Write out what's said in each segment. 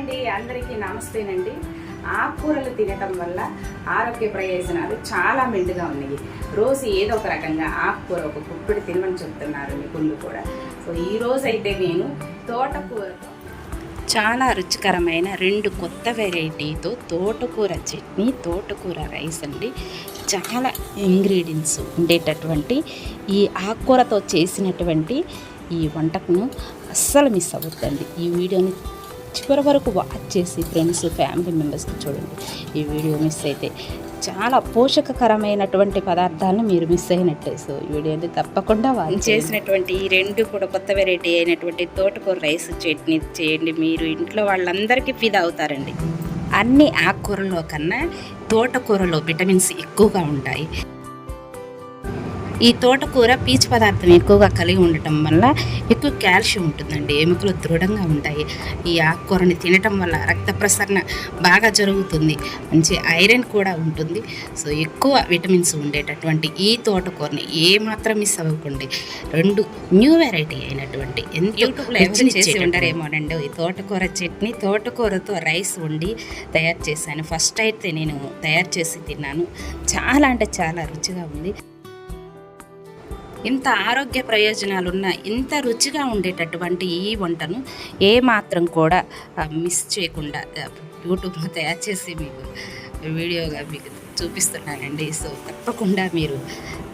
అండి అందరికీ నమస్తేనండి. ఆకుకూరలు తినటం వల్ల ఆరోగ్య ప్రయోజనాలు చాలా మెండుగా ఉన్నాయి. రోజు ఏదో ఒక రకంగా ఆకుకూర ఒక గుప్పిడి తినమని చెప్తున్నారు నిపుణులు కూడా. సో ఈ అయితే నేను తోటకూరతో చాలా రుచికరమైన రెండు కొత్త వెరైటీతో తోటకూర చట్నీ తోటకూర రైస్ అండి. చాలా ఇంగ్రీడియంట్స్ ఉండేటటువంటి ఈ ఆకుకూరతో చేసినటువంటి ఈ వంటకును అస్సలు మిస్ అవ్వద్దండి. ఈ వీడియోని చివరి వరకు వాచ్ చేసి ఫ్రెండ్స్ ఫ్యామిలీ మెంబర్స్కి చూడండి. ఈ వీడియో మిస్ అయితే చాలా పోషకకరమైనటువంటి పదార్థాలను మీరు మిస్ అయినట్టే. సో ఈ వీడియోని తప్పకుండా వాళ్ళు చేసినటువంటి ఈ రెండు కూడా కొత్త వెరైటీ అయినటువంటి తోటకూర రైస్ చట్నీ చేయండి. మీరు ఇంట్లో వాళ్ళందరికీ ఫిదా అవుతారండి. అన్ని ఆకుకూరలో కన్నా తోటకూరలో విటమిన్స్ ఎక్కువగా ఉంటాయి. ఈ తోటకూర పీచు పదార్థం ఎక్కువగా కలిగి ఉండటం వల్ల ఎక్కువ కాల్షియం ఉంటుందండి ఎముకలు దృఢంగా ఉంటాయి. ఈ ఆకుకూరని తినటం వల్ల రక్త ప్రసరణ బాగా జరుగుతుంది. మంచి ఐరన్ కూడా ఉంటుంది. సో ఎక్కువ విటమిన్స్ ఉండేటటువంటి ఈ తోటకూరని ఏ మాత్రం మిస్ అవ్వకండి. రెండు న్యూ వెరైటీ అయినటువంటి యూట్యూబ్లో ఎవరు చేసి ఉంటారేమోనండి ఈ తోటకూర చట్నీ తోటకూరతో రైస్ వండి తయారు చేశాను. ఫస్ట్ అయితే నేను తయారు చేసి తిన్నాను. చాలా అంటే చాలా రుచిగా ఉంది. ఇంత ఆరోగ్య ప్రయోజనాలున్న ఇంత రుచిగా ఉండేటటువంటి ఈ వంటను ఏ మాత్రం కూడా మిస్ చేయకుండా యూట్యూబ్లో తయారు చేసి మీకు వీడియోగా మీకు చూపిస్తున్నానండి. సో తప్పకుండా మీరు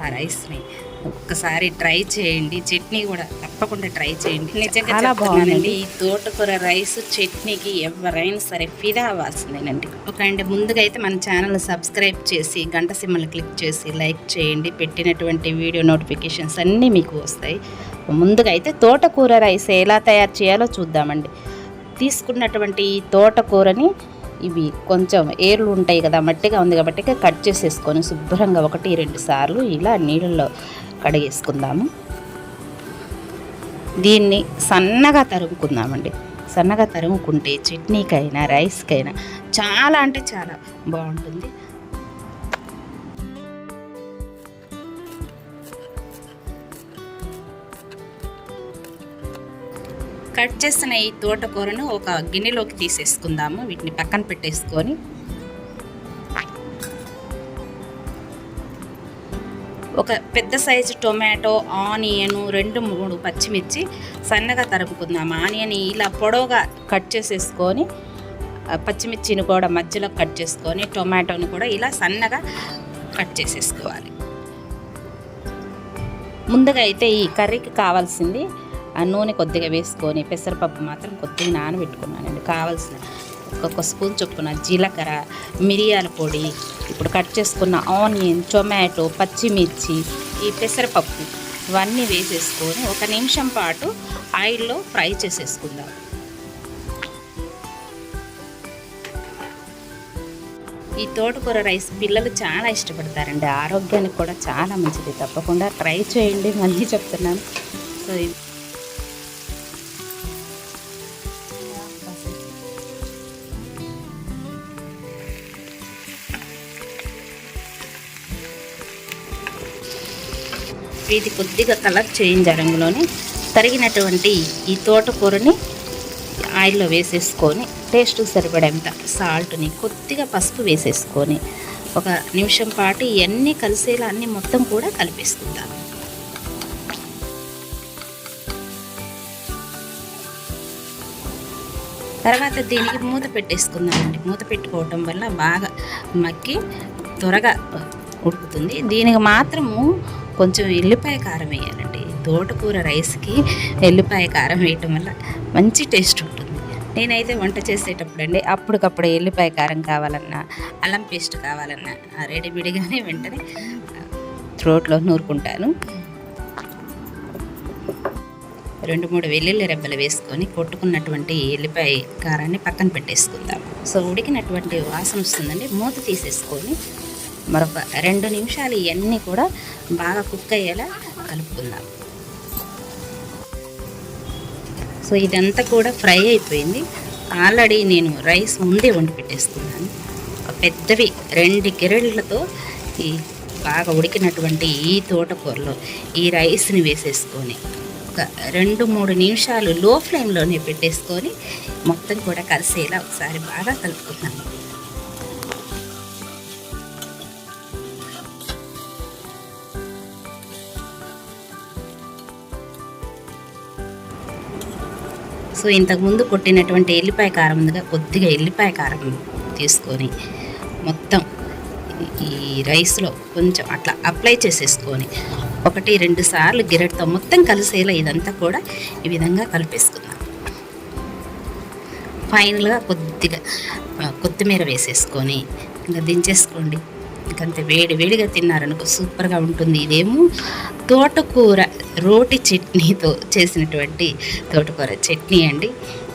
ఆ రైస్ని ఒక్కసారి ట్రై చేయండి. చట్నీ కూడా తప్పకుండా ట్రై చేయండి. నిజంగా బాగుందండి. ఈ తోటకూర రైస్ చట్నీకి ఎవరైనా సరే ఫిదా అవ్వాల్సిందేనండి. ఒక అండి ముందుగా అయితే మన ఛానల్ సబ్స్క్రైబ్ చేసి గంట సిమ్మలు క్లిక్ చేసి లైక్ చేయండి. పెట్టినటువంటి వీడియో నోటిఫికేషన్స్ అన్నీ మీకు వస్తాయి. ముందుగా అయితే తోటకూర రైస్ ఎలా తయారు చేయాలో చూద్దామండి. తీసుకున్నటువంటి ఈ తోటకూరని ఇవి కొంచెం ఏర్లు ఉంటాయి కదా మట్టిగా ఉంది కాబట్టి కట్ చేసేసుకొని శుభ్రంగా ఒకటి రెండు సార్లు ఇలా నీళ్ళల్లో కడిగేసుకుందాము. దీన్ని సన్నగా తరుముకుందామండి. సన్నగా తరుముకుంటే చట్నీకైనా రైస్కైనా చాలా అంటే చాలా బాగుంటుంది. కట్ చేసిన ఈ తోటకూరను ఒక గిన్నెలోకి తీసేసుకుందాము. వీటిని పక్కన పెట్టేసుకొని. ఒక పెద్ద సైజు టొమాటో ఆనియన్ రెండు మూడు పచ్చిమిర్చి సన్నగా తరుముకుందాం ఆనియన్ ఇలా పొడవుగా కట్ చేసేసుకొని పచ్చిమిర్చిని కూడా మధ్యలో కట్ చేసుకొని టొమాటోని కూడా ఇలా సన్నగా కట్ చేసేసుకోవాలి. ముందుగా అయితే ఈ కర్రీకి కావాల్సింది ఆ నూనె కొద్దిగా వేసుకొని పెసరపప్పు మాత్రం కొద్దిగా నానబెట్టుకున్నానండి. కావాల్సిన ఒక్కొక్క స్పూన్ చొప్పున జీలకర్ర మిరియాల పొడి ఇప్పుడు కట్ చేసుకున్న ఆనియన్ టొమాటో పచ్చిమిర్చి ఈ పెసరపప్పు ఇవన్నీ వేసేసుకొని ఒక నిమిషం పాటు ఆయిల్లో ఫ్రై చేసేసుకుందాం. ఈ తోటకూర రైస్ పిల్లలు చాలా ఇష్టపడతారండి. ఆరోగ్యానికి కూడా చాలా మంచిది. తప్పకుండా ట్రై చేయండి. మళ్ళీ చెప్తున్నాను. సో ఇది కొద్దిగా కలర్ చేంజ్ రంగులోని తరిగినటువంటి ఈ తోటకూరని ఆయిల్లో వేసేసుకొని టేస్ట్ సరిపడేంత సాల్ట్ని కొద్దిగా పసుపు వేసేసుకొని ఒక నిమిషం పాటు ఇవన్నీ కలిసేలా అన్నీ మొత్తం కూడా కలిపేసుకుందాం తర్వాత దీనికి మూత పెట్టేసుకుందామండి. మూత పెట్టుకోవటం వల్ల బాగా మగ్గి త్వరగా ఉడుకుతుంది. దీనికి మాత్రము కొంచెం ఎల్లిపాయ కారం వేయాలండి. తోటకూర రైస్కి ఎల్లిపాయ కారం వేయటం వల్ల మంచి టేస్ట్ ఉంటుంది. నేనైతే వంట చేసేటప్పుడు అండి అప్పటికప్పుడు ఎల్లిపాయ కారం కావాలన్నా అల్లం పేస్ట్ కావాలన్నా ఆ రెడీమేడ్గానే వెంటనే త్రోట్లో నూరుకుంటాను. రెండు మూడు వెల్లుల్లి రెబ్బలు వేసుకొని కొట్టుకున్నటువంటి ఎల్లిపాయ కారాన్ని పక్కన పెట్టేసుకుందాం. సో ఉడికినటువంటి వాసన వస్తుందండి. మూత తీసేసుకొని మరొక రెండు నిమిషాలు ఇవన్నీ కూడా బాగా కుక్ అయ్యేలా కలుపుకుందాం. సో ఇదంతా కూడా ఫ్రై అయిపోయింది. ఆల్రెడీ నేను రైస్ ముందే వండి పెట్టేసుకున్నాను. ఒక పెద్దవి రెండు గిరెళ్ళతో ఈ బాగా ఉడికినటువంటి ఈ తోటకూరలో ఈ రైస్ని వేసేసుకొని ఒక రెండు మూడు నిమిషాలు లో ఫ్లేమ్లోనే పెట్టేసుకొని మొత్తం కూడా కలిసేలా ఒకసారి బాగా కలుపుకున్నాను సో ఇంతకుముందు కొట్టినటువంటి ఎల్లిపాయ కారం ఉందిగా కొద్దిగా ఎల్లిపాయ కారం తీసుకొని మొత్తం ఈ రైస్లో కొంచెం అట్లా అప్లై చేసేసుకొని ఒకటి రెండు సార్లు గిరెట్తో మొత్తం కలిసేలా ఇదంతా కూడా ఈ విధంగా కలిపేసుకుందాం. ఫైనల్గా కొద్దిగా కొత్తిమీర వేసేసుకొని ఇంకా దించేసుకోండి. ఇంకంతే వేడి వేడిగా తిన్నారనుకో సూపర్గా ఉంటుంది. ఇదేమో తోటకూర రోటి చట్నీతో చేసినటువంటి తోటకూర చట్నీ అండి.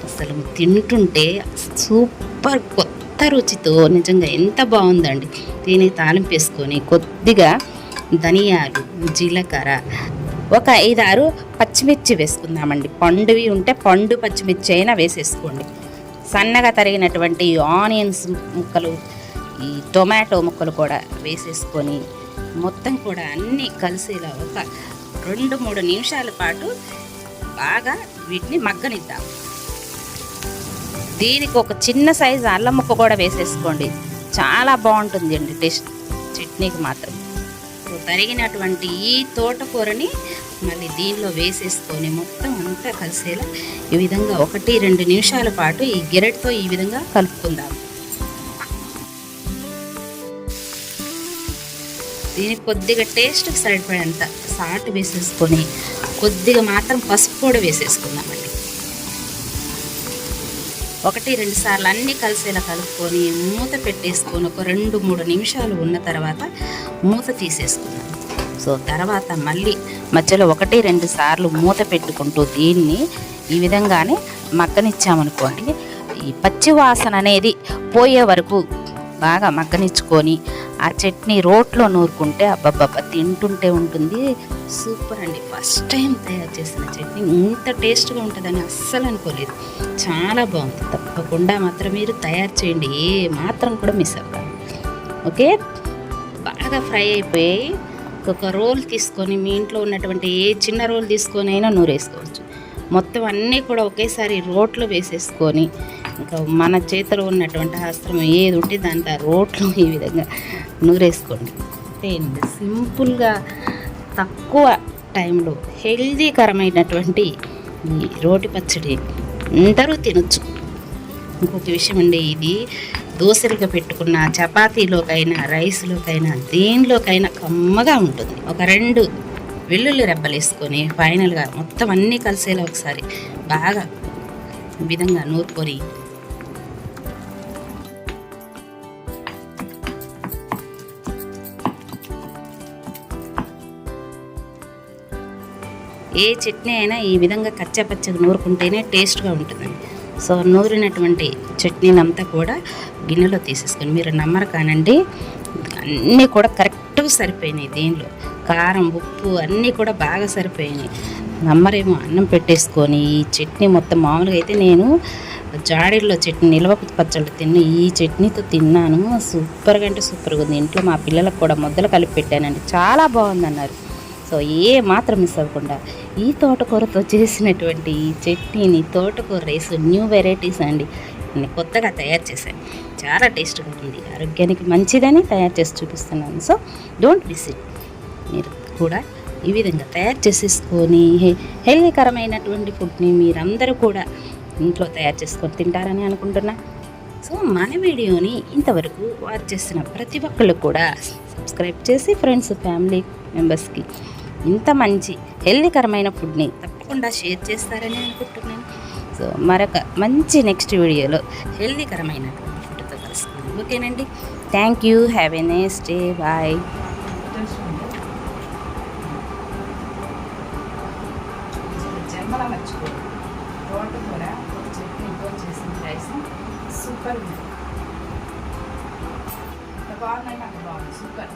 అసలు తింటుంటే సూపర్ కొత్త రుచితో నిజంగా ఎంత బాగుందండి. దీన్ని తాలింపేసుకొని కొద్దిగా ధనియాలు జీలకర్ర ఒక ఐదారు పచ్చిమిర్చి వేసుకుందామండి. పండువి ఉంటే పండు పచ్చిమిర్చి అయినా వేసేసుకోండి. సన్నగా తరిగినటువంటి ఆనియన్స్ ముక్కలు ఈ టొమాటో ముక్కలు కూడా వేసేసుకొని మొత్తం కూడా అన్నీ కలిసేలా ఒక రెండు మూడు నిమిషాల పాటు బాగా వీటిని మగ్గనిద్దాం. దీనికి ఒక చిన్న సైజు అల్లం ముక్క కూడా వేసేసుకోండి. చాలా బాగుంటుంది అండి టేస్ట్. చట్నీకి మాత్రం. తరిగినటువంటి ఈ తోటకూరని మళ్ళీ దీనిలో వేసేసుకొని మొత్తం అంతా కలిసేలా ఈ విధంగా ఒకటి రెండు నిమిషాల పాటు ఈ గిరెట్తో ఈ విధంగా కలుపుకుందాం. దీనికి కొద్దిగా టేస్ట్కి సరిపడేంత సాల్ట్ వేసేసుకొని కొద్దిగా మాత్రం పసుపు కూడా వేసేసుకుందామండి. ఒకటి రెండు సార్లు అన్నీ కలిసేలా కలుపుకొని మూత పెట్టేసుకొని ఒక రెండు మూడు నిమిషాలు ఉన్న తర్వాత మూత తీసేసుకున్నాను సో తర్వాత మళ్ళీ మధ్యలో ఒకటి రెండు సార్లు మూత పెట్టుకుంటూ దీన్ని ఈ విధంగానే మక్కనిచ్చామనుకోండి ఈ పచ్చి వాసన అనేది పోయే వరకు బాగా మగ్గనిచ్చుకొని ఆ చట్నీ రోట్లో నూరుకుంటే అబ్బబ్బబ్బా తింటుంటే ఉంటుంది. సూపర్ అండి. ఫస్ట్ టైం తయారు చేసిన చట్నీ. ఇంత టేస్ట్గా ఉంటుందని అస్సలు అనుకోలేదు. చాలా బాగుంది. తప్పకుండా మాత్రం మీరు తయారు చేయండి. ఏ మాత్రం కూడా మిస్ అవ్వదు ఓకే? బాగా ఫ్రై అయిపోయి ఒక రోల్ తీసుకొని మీ ఇంట్లో ఉన్నటువంటి ఏ చిన్న రోల్ తీసుకొని అయినా నూరేసుకోవచ్చు. మొత్తం అన్నీ కూడా ఒకేసారి రోట్లో వేసేసుకొని ఇంకా మన చేతిలో ఉన్నటువంటి అస్త్రం ఏది ఉంటే దాంట్లో రోట్లో ఈ విధంగా నూరేసుకోండి అంతేండి సింపుల్గా తక్కువ టైంలో హెల్దీకరమైనటువంటి ఈ రోటి పచ్చడి అందరూ తినొచ్చు. ఇంకొక విషయం అండి ఇది దోశలుగా పెట్టుకున్న చపాతీలోకైనా రైస్లోకైనా దేనిలోకైనా కమ్మగా ఉంటుంది. ఒక రెండు వెల్లుల్లి రెబ్బలు వేసుకొని ఫైనల్గా మొత్తం అన్నీ కలిసేలా ఒకసారి బాగా విధంగా నూరుకొని ఏ చట్నీ అయినా ఈ విధంగా కచ్చపచ్చగా నూరుకుంటేనే టేస్ట్గా ఉంటుందండి. సో నూరినటువంటి చట్నీనంతా కూడా గిన్నెలో తీసేసుకొని మీరు నమ్మరు కానండి అన్నీ కూడా కరెక్ట్గా సరిపోయినాయి దీనిలో. కారం ఉప్పు అన్నీ కూడా బాగా సరిపోయినాయి. నమ్మరేమో అన్నం పెట్టేసుకొని ఈ చట్నీ మొత్తం మామూలుగా అయితే నేను జాడీల్లో చట్నీ నిల్వ పచ్చళ్ళు తిన్న ఈ చట్నీతో తిన్నాను. సూపర్గా అంటే సూపర్గా ఉంది. ఇంట్లో మా పిల్లలకు కూడా ముద్దలు కలిపి పెట్టానండి. చాలా బాగుందన్నారు. సో ఏ మాత్రం మిస్ అవ్వకుండా ఈ తోటకూరతో చేసినటువంటి ఈ చట్నీని తోటకూర రైస్ న్యూ వెరైటీస్ అండి. కొత్తగా తయారు చేశాను. చాలా టేస్ట్గా ఉంది ఆరోగ్యానికి మంచిదని తయారు చేసి చూపిస్తున్నాను. So don't miss it. మీరు కూడా ఈ విధంగా తయారు చేసేసుకొని హెల్దీకరమైనటువంటి ఫుడ్ని మీరందరూ కూడా ఇంట్లో తయారు చేసుకొని తింటారని అనుకుంటున్నా. సో మన వీడియోని ఇంతవరకు వాచ్ చేసిన ప్రతి ఒక్కళ్ళు కూడా సబ్స్క్రైబ్ చేసి ఫ్రెండ్స్ ఫ్యామిలీ మెంబర్స్కి ఇంత మంచి హెల్దీకరమైన ఫుడ్ని తప్పకుండా షేర్ చేస్తారని అనుకుంటున్నాను. సో మరొక మంచి నెక్స్ట్ వీడియోలో హెల్దీకరమైన ఫుడ్తో కలుసుకుందాం. ఓకేనండి? Thank you have a nice day bye తోటకూర ఒక చేసిన రైస్ సూపర్ ఉంది ఎంత బాగుంది సూపర్